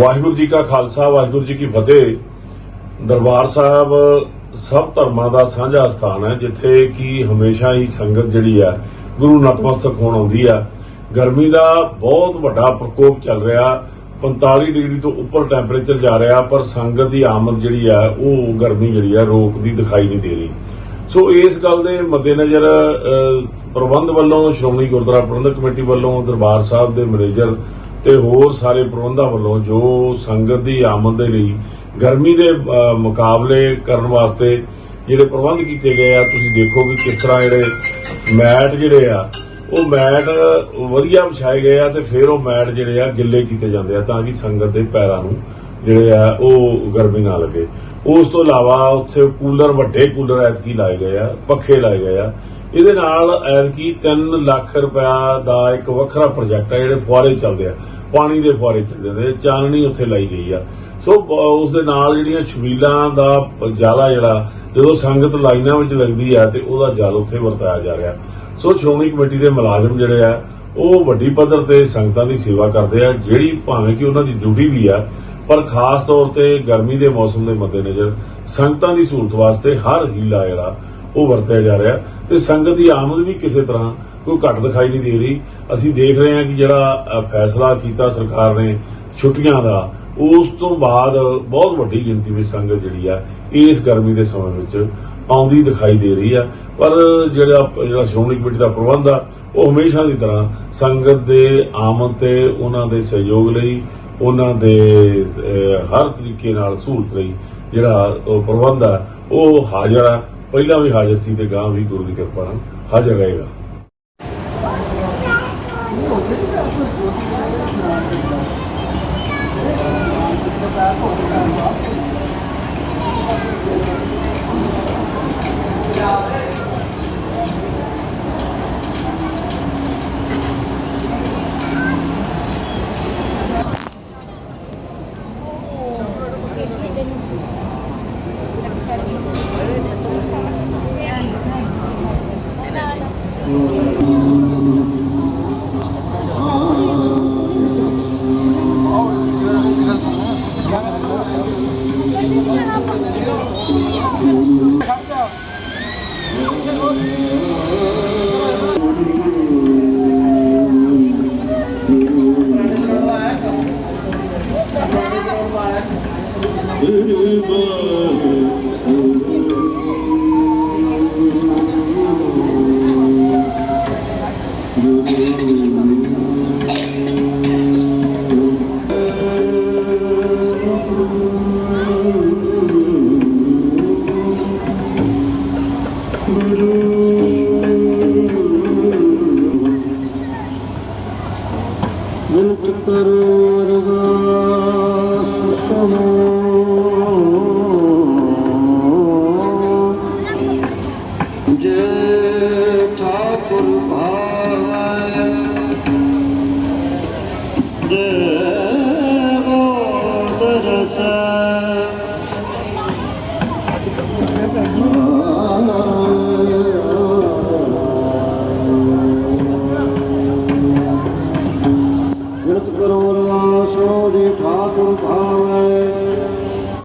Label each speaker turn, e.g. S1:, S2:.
S1: ਵਾਹਿਗੁਰੂ ਜੀ ਕਾ ਖਾਲਸਾ, ਵਾਹਿਗੁਰੂ ਜੀ ਕੀ ਫਤਿਹ। ਦਰਬਾਰ ਸਾਹਿਬ ਸਭ ਧਰਮਾਂ ਦਾ ਸਾਂਝਾ ਸਥਾਨ ਹੈ, ਜਿੱਥੇ ਕਿ ਹਮੇਸ਼ਾ ਹੀ ਸੰਗਤ ਜਿਹੜੀ ਆ, ਗੁਰੂ ਨਤਮਸਤਕ ਹੋਣ ਆਉਂਦੀ ਆ। ਗਰਮੀ ਦਾ ਬਹੁਤ ਵੱਡਾ ਪ੍ਰਕੋਪ ਚੱਲ ਰਿਹਾ 45 ਡਿਗਰੀ ਤੋਂ ਉੱਪਰ ਟੈਂਪਰੇਚਰ ਜਾ ਰਿਹਾ, ਪਰ ਸੰਗਤ ਦੀ ਆਮਦ ਜਿਹੜੀ ਆ, ਉਹ ਗਰਮੀ ਜਿਹੜੀ ਆ ਰੋਕਦੀ ਦਿਖਾਈ ਨਹੀਂ ਦੇ ਰਹੀ। ਸੋ ਇਸ ਗੱਲ ਦੇ ਮੱਦੇਨਜ਼ਰ ਪ੍ਰਬੰਧ ਵੱਲੋਂ, ਸ਼੍ਰੋਮਣੀ ਗੁਰਦੁਆਰਾ ਪ੍ਰਬੰਧਕ ਕਮੇਟੀ ਵੱਲੋਂ ਦਰਬਾਰ ਸਾਹਿਬ ਦੇ ਮੈਨੇਜਰ ਤੇ ਹੋਰ ਸਾਰੇ ਪ੍ਰਬੰਧਾਂ ਵੱਲੋਂ ਜੋ ਸੰਗਤ ਦੀ ਆਮਦ ਦੇ ਲਈ ਗਰਮੀ ਦੇ ਮੁਕਾਬਲੇ ਕਰਨ ਵਾਸਤੇ ਜਿਹੜੇ ਪ੍ਰਬੰਧ ਕੀਤੇ ਗਏ ਆ, ਤੁਸੀਂ ਦੇਖੋ ਕਿ ਕਿਸ ਤਰ੍ਹਾਂ ਜਿਹੜੇ ਮੈਟ ਜਿਹੜੇ ਆ, ਉਹ ਮੈਟ ਵਧੀਆ ਵਿਛਾਏ ਗਏ ਆ ਤੇ ਫਿਰ ਉਹ ਮੈਟ ਜਿਹੜੇ ਆ ਗਿੱਲੇ ਕੀਤੇ ਜਾਂਦੇ ਆ ਤਾਂ ਕਿ ਸੰਗਤ ਦੇ ਪੈਰਾਂ ਨੂੰ ਜਿਹੜੇ ਆ ਉਹ ਗਰਮੀ ਨਾ ਲੱਗੇ। ਉਸ ਤੋਂ ਇਲਾਵਾ ਉੱਥੇ ਕੂਲਰ ਵੱਡੇ ਕੂਲਰ ਐਤਕੀ ਲਾਏ ਗਏ ਆ, ਪੱਖੇ ਲਾਏ ਗਏ ਆ। ਇਹਦੇ ਨਾਲ ਐਤਕੀ 3 ਲੱਖ ਰੁਪਇਆ ਦਾ ਇੱਕ ਵੱਖਰਾ ਪ੍ਰੋਜੈਕਟ ਆ, ਜਿਹੜੇ ਫੁਆਰੇ ਚੱਲਦੇ ਆ। ਪਾਣੀ ਦੇ ਫੁਆਰੇ ਚੱਲਦੇ ਆ ਚਾਨਣੀ ਉੱਥੇ ਲਾਈ ਗਈ ਆ। ਸੋ ਉਸ ਦੇ ਨਾਲ ਜਿਹੜੀਆਂ ਛਬੀਲਾਂ ਦਾ ਜਾਲਾ ਜਿਹੜਾ, ਜਦੋਂ ਸੰਗਤ ਲਾਈਨਾਂ ਵਿੱਚ ਲੱਗਦੀ ਆ ਤੇ ਉਹਦਾ ਜਲ ਉੱਥੇ ਵਰਤਾਇਆ ਜਾ ਰਿਹਾ। ਸੋ, ਸ਼੍ਰੋਮਣੀ ਕਮੇਟੀ ਦੇ ਮੁਲਾਜ਼ਮ ਜਿਹੜੇ ਆ, ਉਹ ਵੱਡੀ ਪੱਧਰ ਤੇ ਸੰਗਤਾਂ ਦੀ ਸੇਵਾ ਕਰਦੇ ਆ, ਜਿਹੜੀ ਭਾਵੇਂ ਕਿ ਉਹਨਾਂ ਦੀ ਡਿਊਟੀ ਵੀ ਆ, ਪਰ ਖਾਸ ਤੌਰ ਤੇ ਗਰਮੀ ਦੇ ਮੌਸਮ ਦੇ ਮੱਦੇਨਜ਼ਰ ਸੰਗਤਾਂ ਦੀ ਸਹੂਲਤ ਵਾਸਤੇ ਹਰ ਹੀਲਾ ਜਿਹੜਾ ਉਹ ਵਰਤਿਆ ਜਾ ਰਿਹਾ। ਤੇ ਸੰਗਤ ਦੀ ਆਮਦ ਵੀ ਕਿਸੇ ਤਰ੍ਹਾਂ ਕੋਈ ਘੱਟ ਦਿਖਾਈ ਨਹੀਂ ਦੇ ਰਹੀ। ਅਸੀਂ ਦੇਖ ਰਹੇ ਹਾਂ ਕਿ ਜਿਹੜਾ ਫੈਸਲਾ ਕੀਤਾ ਸਰਕਾਰ ਨੇ ਛੁੱਟੀਆਂ ਦਾ, ਉਸ ਤੋਂ ਬਾਅਦ ਬਹੁਤ ਵੱਡੀ ਗਿਣਤੀ ਵਿੱਚ ਸੰਗਤ ਜਿਹੜੀ ਆ, ਇਸ ਗਰਮੀ ਦੇ ਸਮੇਂ ਵਿੱਚ ਆਉਂਦੀ ਦਿਖਾਈ ਦੇ ਰਹੀ ਆ। ਪਰ ਜਿਹੜਾ ਜਿਹੜਾ ਸ਼੍ਰੋਮਣੀ ਕਮੇਟੀ ਦਾ ਪ੍ਰਬੰਧ ਆ, ਉਹ ਹਮੇਸ਼ਾ ਦੀ ਤਰ੍ਹਾਂ ਸੰਗਤ ਦੇ ਆਮਦ ਤੇ ਉਹਨਾਂ ਦੇ ਸਹਿਯੋਗ ਲਈ, ਉਹਨਾਂ ਦੇ ਹਰ ਤਰੀਕੇ ਨਾਲ ਸਹੂਲਤ ਲਈ ਜਿਹੜਾ ਪ੍ਰਬੰਧ ਆ, ਉਹ ਹਾਜ਼ਰ ਆ। ਪਹਿਲਾਂ ਵੀ ਹਾਜ਼ਰ ਸੀ ਤੇ ਗਾਂ ਵੀ ਗੁਰੂ ਦੀ ਕਿਰਪਾ ਨਾਲ ਹਾਜ਼ਰ ਰਹੇਗਾ।
S2: Goodbye. करोर करो Oh, ठा भा